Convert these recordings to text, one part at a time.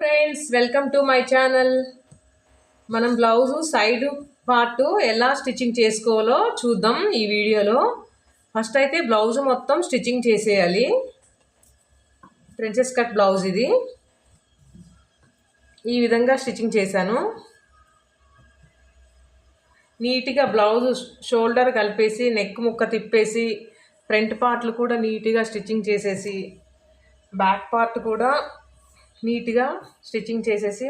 Friends welcome to my channel మనం blouse side part ఎలా stitching చేసుకోవాలో చూద్దాం ఈ వీడియోలో. ఫస్ట్ అయితే బ్లౌజ్ మొత్తం స్టిచ్చింగ్ చేసేయాలి. ప్రిన్సెస్ కట్ బ్లౌజ్ ఇది. ఈ విధంగా స్టిచ్చింగ్ చేశాను. నీట్గా బ్లౌజ్ షోల్డర్ కలిపేసి నెక్ ముక్క తిప్పేసి ఫ్రంట్ పార్ట్లు కూడా నీట్గా స్టిచ్చింగ్ చేసేసి బ్యాక్ పార్ట్ కూడా నీట్గా స్టిచ్చింగ్ చేసేసి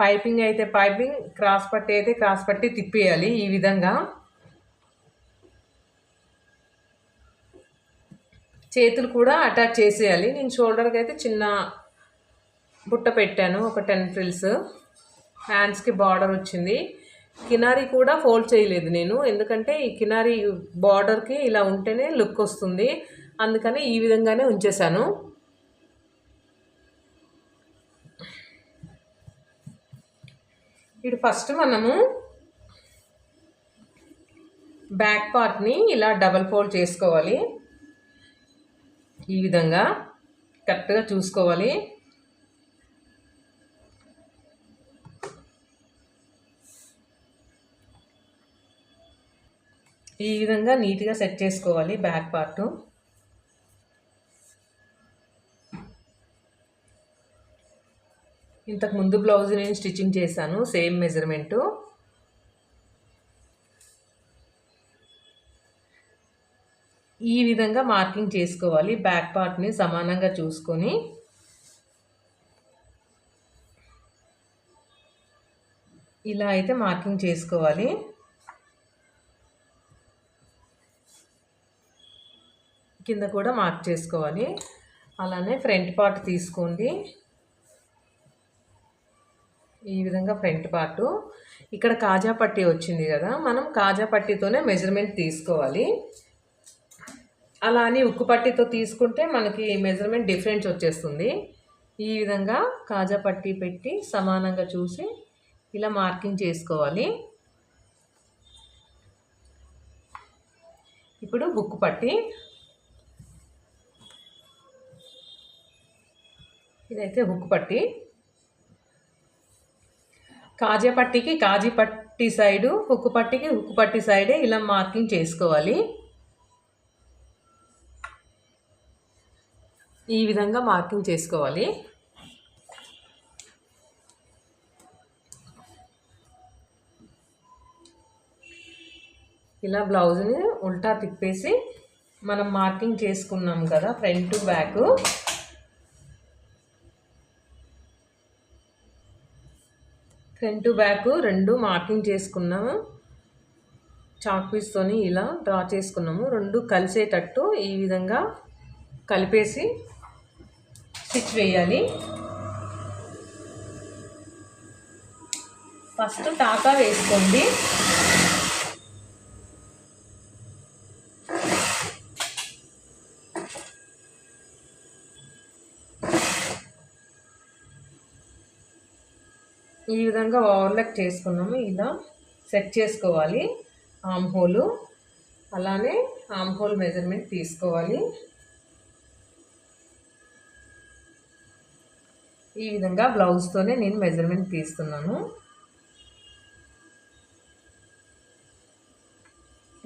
పైపింగ్ అయితే పైపింగ్ క్రాస్ పట్టి అయితే క్రాస్ పట్టి తిప్పేయాలి ఈ విధంగా. చేతులు కూడా అటాచ్ చేసేయాలి. నేను షోల్డర్కి అయితే చిన్న బుట్ట పెట్టాను ఒక టెన్ ఫ్రిల్స్. హ్యాండ్స్కి బార్డర్ వచ్చింది. కినారీ కూడా ఫోల్డ్ చేయలేదు నేను. ఎందుకంటే ఈ కినారీ బార్డర్కి ఇలా ఉంటేనే లుక్ వస్తుంది. అందుకని ఈ విధంగానే ఉంచేశాను. ఇప్పుడు ఫస్ట్ మనము బ్యాక్ పార్ట్ని ఇలా డబల్ ఫోల్డ్ చేసుకోవాలి. ఈ విధంగా కరెక్ట్గా చూసుకోవాలి. ఈ విధంగా నీట్గా సెట్ చేసుకోవాలి బ్యాక్ పార్ట్. ఇంతకు ముందు బ్లౌజ్ నేను స్టిచ్చింగ్ చేశాను సేమ్ మెజర్మెంటు ఈ విధంగా మార్కింగ్ చేసుకోవాలి బ్యాక్ పార్ట్ని సమానంగా చూసుకొని. ఇలా అయితే మార్కింగ్ చేసుకోవాలి. కింద కూడా మార్క్ చేసుకోవాలి. అలానే ఫ్రంట్ పార్ట్ తీసుకోండి. ఈ విధంగా ఫ్రంట్ పార్టు. ఇక్కడ కాజా పట్టి వచ్చింది కదా మనం కాజా పట్టితోనే మెజర్మెంట్ తీసుకోవాలి. అలా అని ఉక్కు పట్టితో తీసుకుంటే మనకి మెజర్మెంట్ డిఫరెన్స్ వచ్చేస్తుంది. ఈ విధంగా కాజా పట్టి పెట్టి సమానంగా చూసి ఇలా మార్కింగ్ చేసుకోవాలి. ఇప్పుడు బుక్ పట్టి. ఇదైతే హుక్ పట్టి. కాజేపట్టికి కాజీపట్టి సైడు ఉక్కుపట్టికి ఉక్కుపట్టి సైడే ఇలా మార్కింగ్ చేసుకోవాలి. ఈ విధంగా మార్కింగ్ చేసుకోవాలి. ఇలా బ్లౌజ్ని ఉల్టా తిప్పేసి మనం మార్కింగ్ చేసుకున్నాం కదా ఫ్రంట్ బ్యాక్. ఫ్రంట్ బ్యాక్ రెండు మార్కింగ్ చేసుకున్నాము. చాక్ పీస్తోని ఇలా డ్రా చేసుకున్నాము. రెండు కలిసేటట్టు ఈ విధంగా కలిపేసి స్టిచ్ వేయాలి. ఫస్ట్ టాకా వేసుకోండి. ఈ విధంగా ఓవర్లెక్ చేసుకున్నాము. ఇలా సెట్ చేసుకోవాలి. Arm hole. అలానే ఆమ్ హోల్ మెజర్మెంట్ తీసుకోవాలి. ఈ విధంగా బ్లౌజ్తోనే నేను మెజర్మెంట్ తీస్తున్నాను.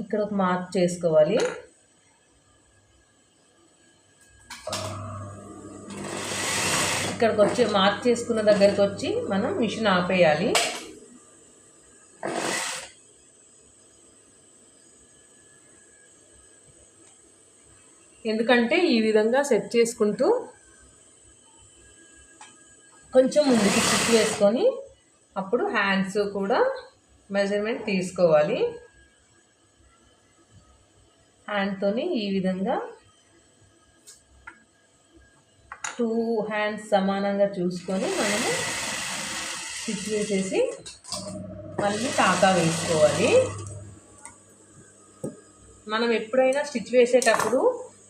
ఇక్కడ ఒక మార్క్ చేసుకోవాలి. ఇక్కడికి వచ్చి మార్క్ చేసుకున్న దగ్గరికి వచ్చి మనం మిషన్ ఆపేయాలి. ఎందుకంటే ఈ విధంగా సెట్ చేసుకుంటూ కొంచెం ముందుకి చిక్ వేసుకొని అప్పుడు హ్యాండ్స్ కూడా మెజర్మెంట్ తీసుకోవాలి. హ్యాండ్తోని ఈ విధంగా టూ హ్యాండ్స్ సమానంగా చూసుకొని మనము స్టిచ్ వేసేసి మళ్ళీ తాకా వేసుకోవాలి. మనం ఎప్పుడైనా స్టిచ్ వేసేటప్పుడు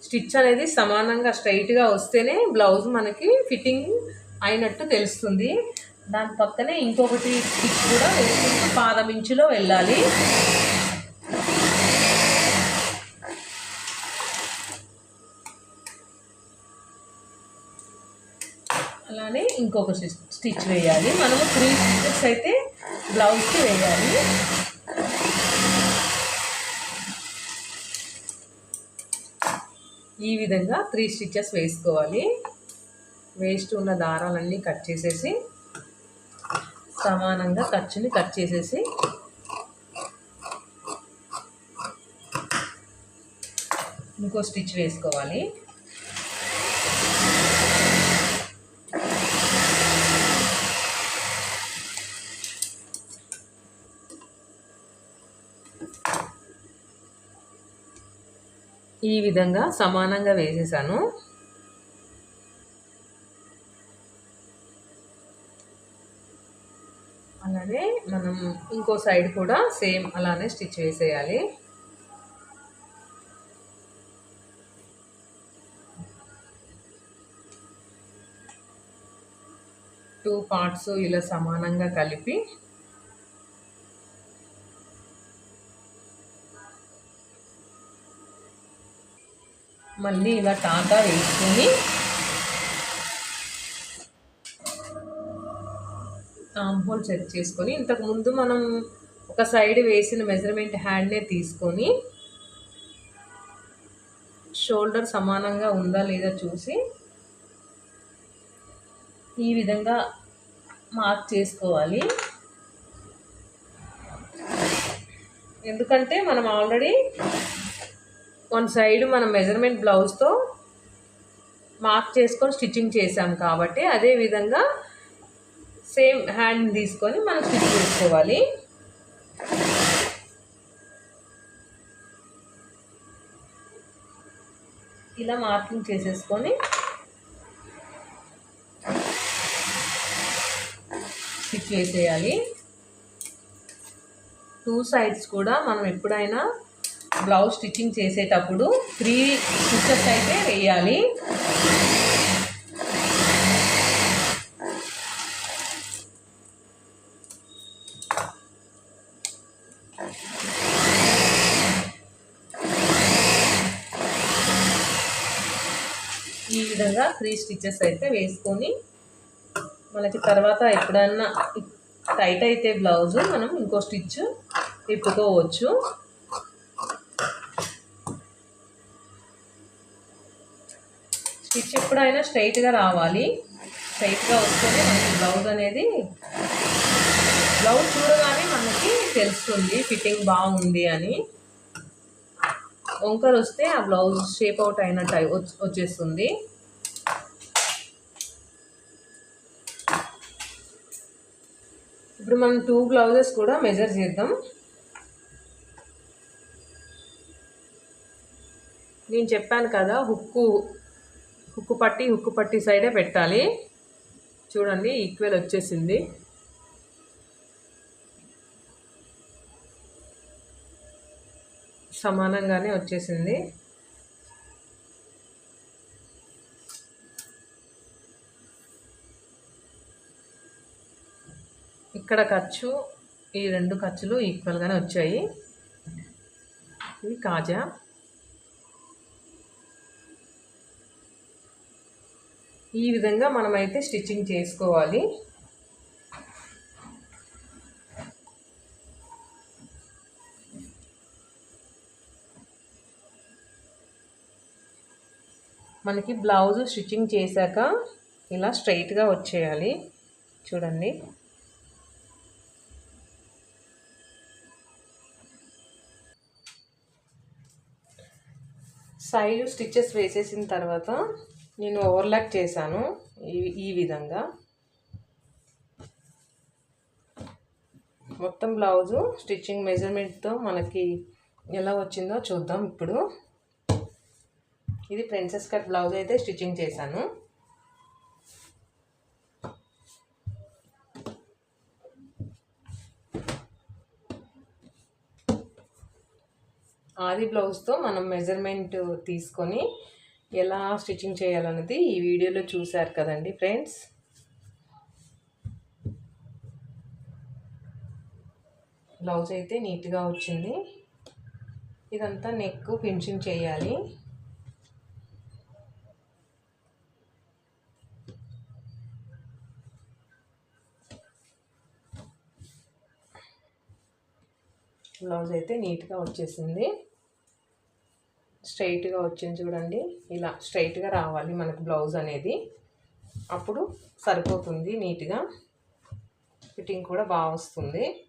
స్టిచ్ అనేది సమానంగా స్ట్రైట్గా వస్తేనే బ్లౌజ్ మనకి ఫిట్టింగ్ అయినట్టు తెలుస్తుంది. దాని పక్కనే ఇంకొకటి స్టిచ్ కూడా వేసుకుంటూ పాదం ఇంచులో వెళ్ళాలి అలానే ఇంకొక స్టిచ్ వేయాలి. మనము త్రీ స్టిచెస్ అయితే బ్లౌజ్కి వేయాలి. ఈ విధంగా త్రీ స్టిచెస్ వేసుకోవాలి. వేస్ట్ ఉన్న దారాలన్నీ కట్ చేసేసి సమానంగా ఖర్చుని కట్ చేసేసి ఇంకో స్టిచ్ వేసుకోవాలి. ఈ విధంగా సమానంగా వేసేసాను. అలానే మనం ఇంకో సైడ్ కూడా సేమ్ అలానే స్టిచ్ వేసేయాలి టూ పార్ట్స్ ఇలా సమానంగా కలిపి మళ్ళీ ఇలా టాటా వేసుకొని ఆమ్ హోల్ చెక్ చేసుకొని ఇంతకు ముందు మనం ఒక సైడ్ వేసిన మెజర్మెంట్ హ్యాండ్నే తీసుకొని షోల్డర్ సమానంగా ఉందా లేదా చూసి ఈ విధంగా మార్క్ చేసుకోవాలి. ఎందుకంటే మనం ఆల్రెడీ వన్ సైడ్ మనం మెజర్మెంట్ బ్లౌజ్తో మార్క్ చేసుకొని స్టిచ్చింగ్ చేసాం కాబట్టి అదే విధంగా సేమ్ హ్యాండ్ తీసుకొని మనం స్టిచ్ చేసుకోవాలి. ఇలా మార్కింగ్ చేసేసుకొని స్టిచ్ వేసేయాలి టూ సైడ్స్ కూడా మనం ఎప్పుడైనా బ్లౌజ్ స్టిచ్చింగ్ చేసేటప్పుడు త్రీ స్టిచ్చెస్ అయితే వేయాలి. ఈ విధంగా త్రీ స్టిచ్చెస్ అయితే వేసుకొని మనకి తర్వాత ఎప్పుడన్నా టైట్ అయితే బ్లౌజ్ మనం ఇంకో స్టిచ్ తిప్పుకోవచ్చు. స్టిచ్ ఎప్పుడైనా స్ట్రైట్గా రావాలి. స్ట్రైట్గా వస్తేనే మనకి బ్లౌజ్ అనేది బ్లౌజ్ చూడగానే మనకి తెలుస్తుంది ఫిట్టింగ్ బాగుంది అని. వంకర్ వస్తే ఆ బ్లౌజ్ షేప్ అవుట్ అయినట్టు వచ్చేస్తుంది. ఇప్పుడు మనం టూ బ్లౌజెస్ కూడా మెజర్ చేద్దాం. నేను చెప్పాను కదా హుక్కు హుక్కు పట్టి హుక్కు పట్టి సైడే పెట్టాలి. చూడండి ఈక్వల్ వచ్చేసింది. సమానంగానే వచ్చేసింది. ఇక్కడ ఖర్చు ఈ రెండు ఖర్చులు ఈక్వల్గానే వచ్చాయి. ఇది కాజా. ఈ విధంగా మనమైతే స్టిచ్చింగ్ చేసుకోవాలి. మనకి బ్లౌజ్ స్టిచ్చింగ్ చేశాక ఇలా స్ట్రైట్గా వచ్చేయాలి. చూడండి. సైడ్ స్టిచ్చెస్ వేసేసిన తర్వాత నేను ఓవర్లాక్ చేశాను ఈ ఈ విధంగా. మొత్తం బ్లౌజు స్టిచ్చింగ్ మెజర్మెంట్తో మనకి ఎలా వచ్చిందో చూద్దాం ఇప్పుడు. ఇది ప్రిన్సెస్ కట్ బ్లౌజ్ అయితే స్టిచ్చింగ్ చేశాను. ఆది బ్లౌజ్తో మనం మెజర్మెంట్ తీసుకొని ఎలా స్టిచ్చింగ్ చేయాలన్నది ఈ వీడియోలో చూశారు కదండి ఫ్రెండ్స్. బ్లౌజ్ అయితే నీట్గా వచ్చింది. ఇదంతా నెక్ ఫినిషింగ్ చేయాలి. బ్లౌజ్ అయితే నీట్గా వచ్చేసింది. స్ట్రైట్గా వచ్చింది చూడండి. ఇలా స్ట్రైట్గా రావాలి మనకు బ్లౌజ్ అనేది. అప్పుడు సరిపోతుంది నీట్గా. ఫిట్టింగ్ కూడా బాగా వస్తుంది.